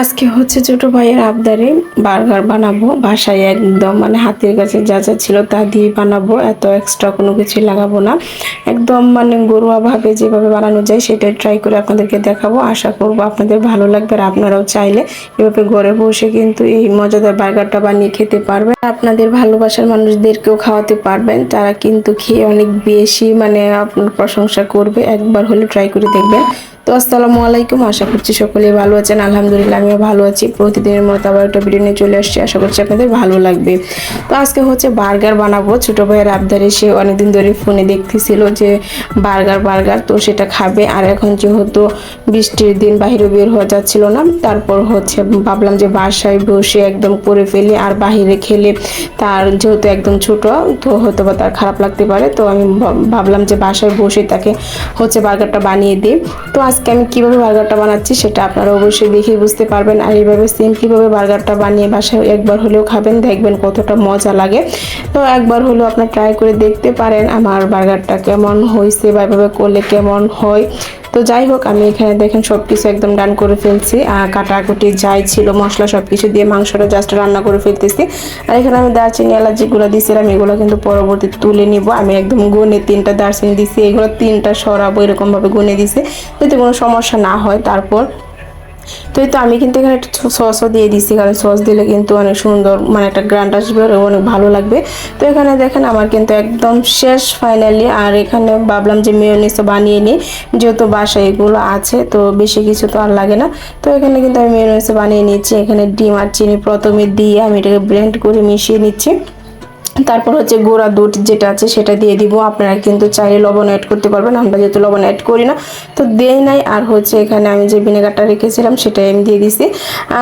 আজকে হচ্ছে ছোট ভাইয়ের আবদারে বার্গার বানাবো। বাসায় একদম মানে হাতের কাছে যা যা ছিল তা দিয়ে বানাবো। এত এক্সট্রা কোনো কিছু লাগাবো না। একদম মানে গরুয়া ভাবে যেভাবে বানানো যায় সেটা ট্রাই করে আপনাদেরকে দেখাবো। আশা করব আপনাদের ভালো লাগবে আর আপনারাও চাইলে এভাবে ঘরে বসে কিন্তু এই মজাদার বার্গারটা বানিয়ে খেতে পারবেন। আপনাদের ভালোবাসার মানুষদেরকেও খাওয়াতে পারবেন। তারা কিন্তু খেয়ে অনেক বেশি মানে আপনার প্রশংসা করবে। একবার হলে ট্রাই করে দেখবেন। তো আসসালামু আলাইকুম, আশা করছি সকলে ভালো আছেন। আলহামদুলিল্লাহ, আমিও ভালো আছি। প্রতিদিনের মতো আবার একটা ভিডিও নিয়ে চলে আসছি। আশা করছি আপনাদের ভালো লাগবে। তো আজকে হচ্ছে বার্গার বানাবো। ছোটো ভাইয়ের আবদারে সে অনেকদিন ধরে ফোনে দেখতেছিল যে বার্গার বার্গার, তো সেটা খাবে। আর এখন যেহেতু বৃষ্টির দিন বাইরে বের হওয়া যাচ্ছিল না, তারপর হচ্ছে ভাবলাম যে বাসায় বসে একদম করে ফেলি। আর বাহিরে খেলে তার যেহেতু একদম ছোট, তো হয়তো বা তার খারাপ লাগতে পারে। তো আমি ভাব- ভাবলাম যে বাসায় বসে তাকে হচ্ছে বার্গারটা বানিয়ে দিই। তো আজকে আমি কীভাবে বার্গারটা বানাচ্ছি সেটা আপনারা অবশ্যই দেখেই বুঝতে পারবেন। আর এইভাবে সিম্পলিভাবে বার্গারটা বানিয়ে বাসায় একবার হলেও খাবেন, দেখবেন কতটা মজা লাগে। তো একবার হলেও আপনার ট্রাই করে দেখতে পারেন আমার বার্গারটা কেমন হয়েছে বা এভাবে করলে কেমন হয়। তো যাই হোক, আমি এখানে দেখেন সব কিছু একদম ডান করে ফেলছি। কাটাকুটি যাই ছিল, মশলা সব কিছু দিয়ে মাংসটা জাস্ট রান্না করে ফেলতেছি। আর এখানে আমি দারচিনি এলার্জিগুলো দিয়েছিলাম, এগুলো কিন্তু পরবর্তী তুলে নিব। আমি একদম গুনে তিনটা দারচিনি দিছি এগুলো তিনটা সরাবো, এরকমভাবে গুনে দিছি যাতে কোনো সমস্যা না হয়, তারপর তো এই তো আমি কিন্তু এখানে একটা সসও দিয়ে দিচ্ছি কারণ সস দিলে কিন্তু অনেক সুন্দর মানে একটা গ্রান্ড আসবে অনেক ভালো লাগবে। তো এখানে দেখেন আমার কিন্তু একদম শেষ ফাইনালি আর এখানে ভাবলাম যে মেয়নিসও বানিয়ে নিই, যেহেতু বাসায় এগুলো আছে, তো বেশি কিছু তো আর লাগে না। তো এখানে কিন্তু আমি মেয়নিসও বানিয়ে নিচ্ছি এখানে ডিম আর চিনি প্রথমে দিয়ে আমি এটাকে ব্লেন্ড করে মিশিয়ে নিচ্ছি। তারপর হচ্ছে গোড়া দুধ যেটা আছে সেটা দিয়ে দিব। আপনারা কিন্তু চাইলে লবণ অ্যাড করতে পারবেন, আমরা যেহেতু লবণ অ্যাড করি না। তো দেই নাই, আর হচ্ছে এখানে আমি যে ভিনেগারটা রেখেছিলাম সেটাই আমি দিয়ে দিছি।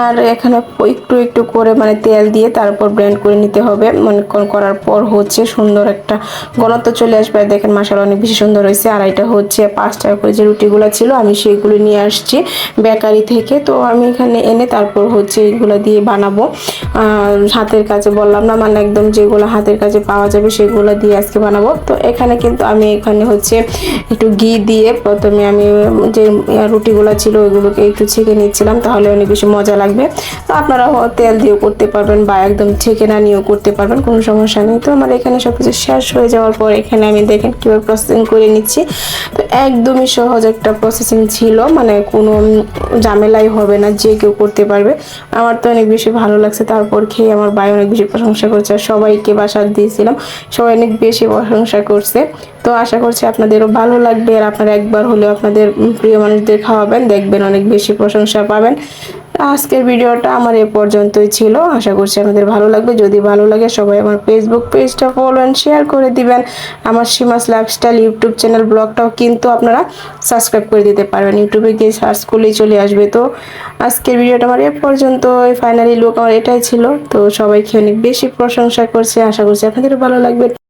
আর এখানে একটু একটু করে মানে তেল দিয়ে তারপর ব্লেন্ড করে নিতে হবে। মনে করার পর হচ্ছে সুন্দর একটা ঘনত্ব চলে আসবে। দেখেন মশলা অনেক বেশি সুন্দর হয়েছে। আর এটা হচ্ছে পাঁচ টাকা করে যে রুটিগুলো ছিল, আমি সেইগুলো নিয়ে আসছি বেকারি থেকে। তো আমি এখানে এনে তারপর হচ্ছে এইগুলো দিয়ে বানাবো। হাতের কাছে বললাম না মানে একদম যেগুলো হাতের কাছে পাওয়া যাবে সেগুলো দিয়ে আজকে বানাবো। তো এখানে কিন্তু আমি এখানে হচ্ছে একটু ঘি দিয়ে প্রথমে আমি যে রুটিগুলো ছিল ওইগুলোকে একটু ছেঁকে নিচ্ছিলাম, তাহলে অনেক বেশি মজা লাগবে। তো আপনারা তেল দিয়েও করতে পারবেন বা একদম ছেঁকে না নিয়েও করতে পারবেন, কোনো সমস্যা নেই। তো আমার এখানে সব কিছু শেষ হয়ে যাওয়ার পর এখানে আমি দেখেন কীভাবে প্রসেসিং করে নিচ্ছি। তো একদমই সহজ একটা প্রসেসিং ছিল মানে কোনো ঝামেলাই হবে না, যে কেউ করতে পারবে। আমার তো অনেক বেশি ভালো লাগছে, তারপর খেয়ে আমার ভাই অনেক বেশি প্রশংসা করছে, আর সবাইকে বাসা দিয়েছিলাম। সবাই অনেক বেশি প্রশংসা করছে। তো আশা করছি আপনাদেরও ভালো লাগবে। আর আপনারা একবার হলেও আপনাদের প্রিয় মানুষদের খাওয়াবেন, দেখবেন অনেক বেশি প্রশংসা পাবেন। আজকের ভিডিওটা আমার এ পর্যন্তই ছিল। আশা করছি আপনাদের ভালো লাগবে। যদি ভালো লাগে, সবাই আমার ফেসবুক পেজটা ফলো অ্যান্ড শেয়ার করে দিবেন। আমার সীমাস লাইফস্টাইল ইউটিউব চ্যানেল ব্লগটাও কিন্তু আপনারা সাবস্ক্রাইব করে দিতে পারবেন। ইউটিউবে গিয়ে সার্চ করলেই চলে আসবে। তো আজকের ভিডিওটা আমার এ পর্যন্ত ফাইনালি লুক আমার এটাই ছিল। তো সবাইকে অনেক বেশি প্রশংসা করছে। আশা করছি আপনাদেরও ভালো লাগবে।